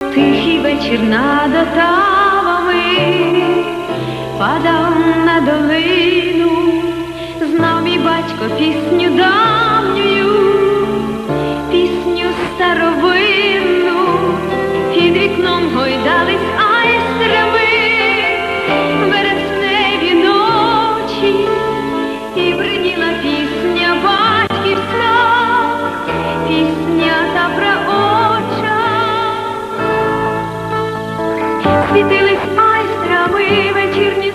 Тихий вечір над отавами падав Світились айстрами вечірні